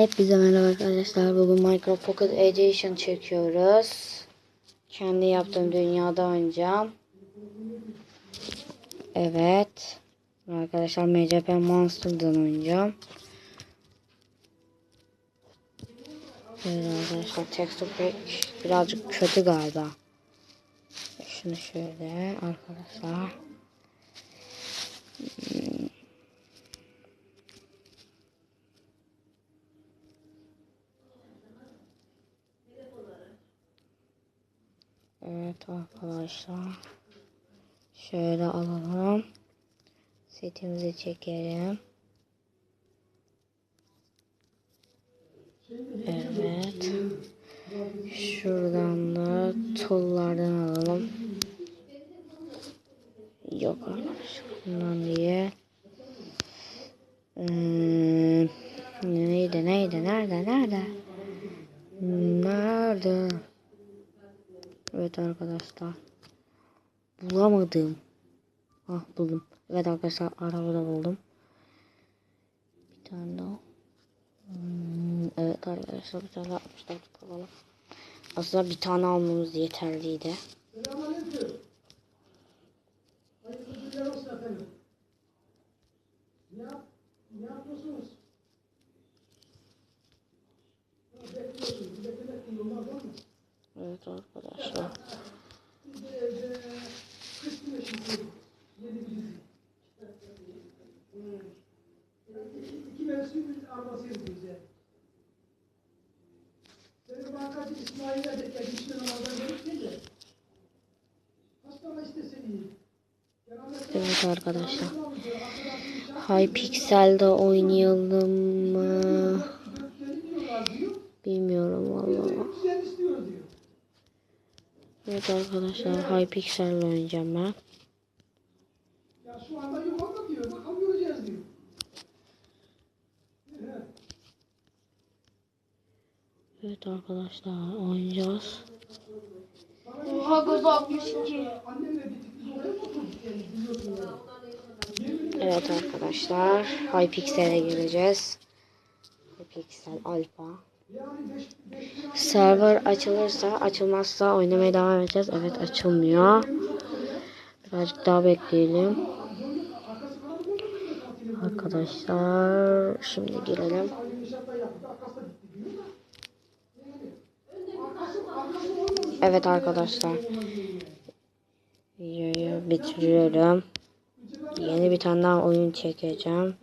Hepinize merhaba arkadaşlar. Bugün Minecraft Pocket Edition çekiyoruz. Kendi yaptığım dünyada oynayacağım. Evet. Arkadaşlar MCP Monster'dan oynayacağım. Evet arkadaşlar texture pack birazcık kötü galiba. Şunu şöyle arkadaşlar. Evet arkadaşlar. Şöyle alalım. Setimizi çekelim. Evet. Şuradan da tollardan alalım. Yok arkadaşlar. Bundan diye. Hmm, neydi neydi nerede nerede? Nerede? Evet arkadaşlar. Bulamadım. Ah buldum. Evet arkadaşlar arabada buldum. Bir tane daha. Hmm, evet arkadaşlar bir tane 64 alalım. Aslında bir tane almamız yeterliydi. Hayırlı günler olsun efendim. Bankacı İsmail'e de gelmişti namazdan. Evet arkadaşlar. Hypixel'de oynayalım mı? Bilmiyorum vallahi. Evet arkadaşlar Hypixel'le oynayacağım ben. Ya şu anda yok ama diyor. Bakalım göreceğiz diyor. Evet arkadaşlar oynayacağız. Oha göz 62. Annemle gittik biz oraya mı oturduk yani biliyorsun ya. Evet arkadaşlar Hypixel'e gireceğiz. Hypixel Alpha. Server açılırsa açılmazsa oynamaya devam edeceğiz. Evet açılmıyor. Birazcık daha bekleyelim. Arkadaşlar şimdi girelim. Evet arkadaşlar. Videoyu bitiriyorum. Yeni bir tane daha oyun çekeceğim.